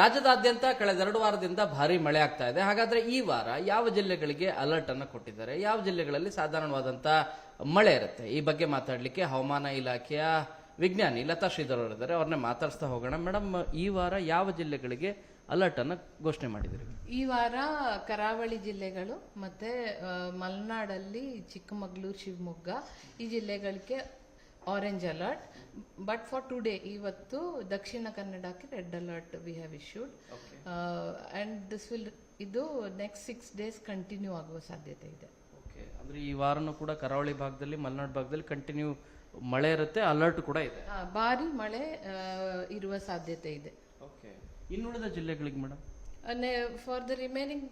ರಾಜ್ಯದಾದ್ಯಂತ ಕಳೆದ ಎರಡು ವಾರದಿಂದ ಭಾರಿ ಮಳೆ ಆಗ್ತಾ ಇದೆ. ಹಾಗಾದ್ರೆ ಈ ವಾರ ಯಾವ ಜಿಲ್ಲೆಗಳಿಗೆ ಅಲರ್ಟ್ ಅನ್ನು ಕೊಟ್ಟಿದ್ದಾರೆ? ಯಾವ ಜಿಲ್ಲೆಗಳಲ್ಲಿ ಸಾಧಾರಣವಾದಂತ ಮಳೆ ಇರುತ್ತೆ? ಈ ಬಗ್ಗೆ ಮಾತಾಡಲಿಕ್ಕೆ ಹವಾಮಾನ ಇಲಾಖೆಯ ವಿಜ್ಞಾನಿ ಲತಾ ಶ್ರೀಧರ್ ಅವರಿದ್ದಾರೆ. ಅವ್ರನ್ನ ಮಾತಾಡಿಸ್ತಾ ಹೋಗೋಣ. ಮೇಡಮ್, ಈ ವಾರ ಯಾವ ಜಿಲ್ಲೆಗಳಿಗೆ ಅಲರ್ಟ್ ಅನ್ನು ಘೋಷಣೆ ಮಾಡಿದಿರಿ? ಈ ವಾರ ಕರಾವಳಿ ಜಿಲ್ಲೆಗಳು ಮತ್ತೆ ಮಲೆನಾಡಲ್ಲಿ ಚಿಕ್ಕಮಗಳೂರು, ಶಿವಮೊಗ್ಗ ಈ ಜಿಲ್ಲೆಗಳಿಗೆ orange alert but for today ಇವತ್ತು ದಕ್ಷಿಣ ಕನ್ನಡಕ್ಕೆ red alert we have issued and this will ಇದು ನೆಕ್ಸ್ಟ್ ಸಿಕ್ಸ್ ಡೇಸ್ ಕಂಟಿನ್ಯೂ ಆಗುವ ಸಾಧ್ಯತೆ ಇದೆ. ಅಂದ್ರೆ ಈ ವಾರನೂ ಕೂಡ ಕರಾವಳಿ ಭಾಗದಲ್ಲಿ ಮಲೆನಾಡು ಭಾಗದಲ್ಲಿ ಕಂಟಿನ್ಯೂ ಮಳೆ ಇರುತ್ತೆ ಅಲರ್ಟ್ ಕೂಡ ಇದೆ. ಭಾರಿ ಮಳೆ ಇರುವ ಸಾಧ್ಯತೆ ಇದೆ. ಓಕೆ ಇನ್ನುಳಿದ ಜಿಲ್ಲೆಗಳಿಗೆ madam? For the remaining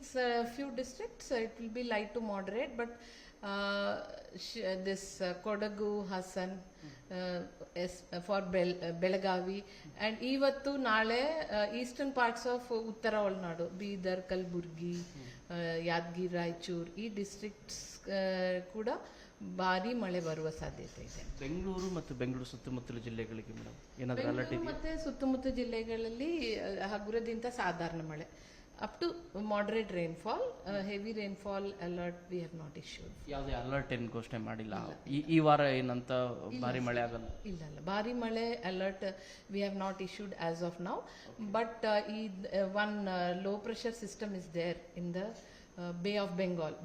few districts it will be light to will be uh, uh, uh, uh, is, uh, for Bel- uh, Belagavi, and ಇವತ್ತು ನಾಳೆ ಈಸ್ಟರ್ನ್ ಪಾರ್ಟ್ಸ್ ಆಫ್ ಉತ್ತರ ಒಳನಾಡು ಬೀದರ್ ಕಲಬುರ್ಗಿ ಯಾದಗಿರಿ ರಾಯಚೂರು ಈ ಡಿಸ್ಟ್ರಿಕ್ಟ್ಸ್ ಕೂಡ ಭಾರಿ ಮಳೆ ಬರುವ ಸಾಧ್ಯತೆ ಇದೆ. ಬೆಂಗಳೂರು ಮತ್ತು ಬೆಂಗಳೂರು ಸುತ್ತಮುತ್ತಲ ಜಿಲ್ಲೆಗಳಿಗೆ ಮೇಡಮ್ ಏನಾದರೂ ಮತ್ತೆ ಸುತ್ತಮುತ್ತ ಜಿಲ್ಲೆಗಳಲ್ಲಿ ಹಗುರದಿಂದ ಸಾಧಾರಣ ಮಳೆ. Up to moderate rainfall heavy rainfall alert we have not issued ಯಾವುದೇ ಅಲರ್ಟ್ ಏನು ಘೋಷಣೆ ಮಾಡಿಲ್ಲ. ಈ ವಾರ ಏನಂತ ಭಾರಿ ಮಳೆ ಆಗಲ್ಲ? ಇಲ್ಲ ಇಲ್ಲ. ಭಾರಿ ಮಳೆ alert we have not issued as of now but ಈ one low pressure system is there in the bay of Bengal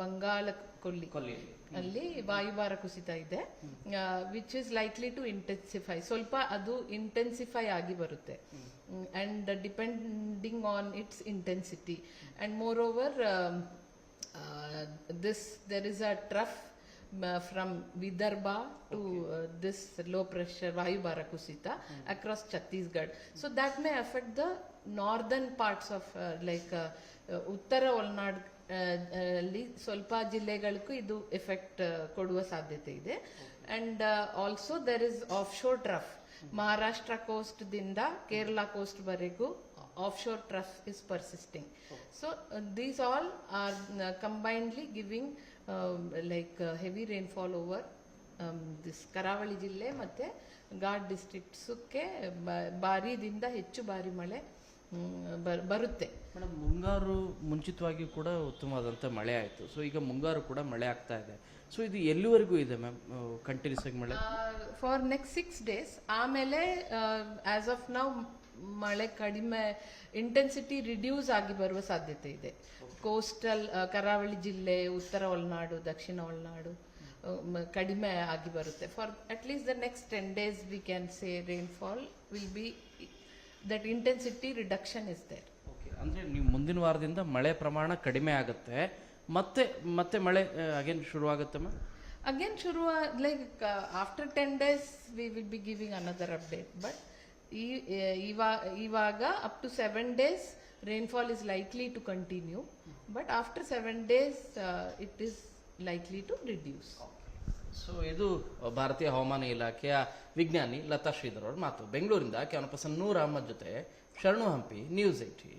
Bangala ಕೊಲ್ಲಿ. ಕೊಲ್ಲಿ. ಅಲ್ಲಿ ವಾಯುಭಾರ ಕುಸಿತ ಇದೆ. Which is likely to intensify ಸ್ವಲ್ಪ ಅದು ಇಂಟೆನ್ಸಿಫೈ ಆಗಿ ಬರುತ್ತೆ. And depending on its intensity and moreover this there is a trough from Vidarbha to this low pressure ವಾಯುಭಾರ ಕುಸಿತ across Chhattisgarh so that may affect the northern parts of like ಉತ್ತರ ಒಳನಾಡ್ ಅಲ್ಲಿ ಸ್ವಲ್ಪ ಜಿಲ್ಲೆಗಳಿಗೂ ಇದು ಎಫೆಕ್ಟ್ ಕೊಡುವ ಸಾಧ್ಯತೆ ಇದೆ. And also there is offshore trough Maharashtra coast ದಿಂದ ಕೇರಳ ಕೋಸ್ಟ್ ವರೆಗೂ offshore trough is persisting so these all are combinedly giving like heavy rainfall over this ಕರಾವಳಿ ಜಿಲ್ಲೆ ಮತ್ತೆ ಘಾಟ್ ಡಿಸ್ಟ್ರಿಕ್ಟ್ಸ್ಗೆ ಭಾರಿದಿಂದ ಹೆಚ್ಚು ಭಾರಿ ಮಳೆ ಬರುತ್ತೆ ಮೇಡಮ್ ಮುಂಗಾರು ಮುಂಚಿತವಾಗಿ ಕೂಡ ಉತ್ತಮವಾದಂಥ ಮಳೆ ಆಯಿತು ಸೊ ಈಗ ಮುಂಗಾರು ಕೂಡ ಮಳೆ ಆಗ್ತಾ ಇದೆ ಸೊ ಇದು ಎಲ್ಲಿವರೆಗೂ ಇದೆ ಮ್ಯಾಮ್ ಕಂಟಿನ್ಯೂಸ್ ಆಗಿ ಮಳೆ? ಫಾರ್ ನೆಕ್ಸ್ಟ್ ಸಿಕ್ಸ್ ಡೇಸ್ ಆಮೇಲೆ ಆಸ್ ಆಫ್ ನಾವು ಮಳೆ ಕಡಿಮೆ ಇಂಟೆನ್ಸಿಟಿ ರಿಡ್ಯೂಸ್ ಆಗಿ ಬರುವ ಸಾಧ್ಯತೆ ಇದೆ. ಕೋಸ್ಟಲ್ ಕರಾವಳಿ ಜಿಲ್ಲೆ, ಉತ್ತರ ಒಳನಾಡು, ದಕ್ಷಿಣ ಒಳನಾಡು ಕಡಿಮೆ ಆಗಿ ಬರುತ್ತೆ. For at least the next ten days we can say rainfall will be that intensity reduction is there ಅಂದ್ರೆ ಅಂದರೆ ನೀವು ಮುಂದಿನ ವಾರದಿಂದ ಮಳೆ ಪ್ರಮಾಣ ಕಡಿಮೆ ಆಗುತ್ತೆ. ಮತ್ತೆ ಮತ್ತೆ ಮಳೆ ಅಗೇನ್ ಶುರುವಾಗುತ್ತೆ ಮ್ಯಾಮ್ again ಶುರು like after ten days we will be giving another update but ಈ ಇವಾಗ up to seven days rainfall is likely to continue but after seven days it is likely to reduce so ಇದು ಭಾರತೀಯ ಹವಾಮಾನ ಇಲಾಖೆಯ ವಿಜ್ಞಾನಿ ಲತಾ ಶ್ರೀಧರ್ ಅವ್ರ ಮಾತು. ಬೆಂಗಳೂರಿಂದ ಕ್ಯಾನಪಸನ್ ನೂರ್ ಅಹಮದ್ ಜೊತೆ ಶರಣು ಹಂಪಿ ನ್ಯೂಸ್ ಏಟಿ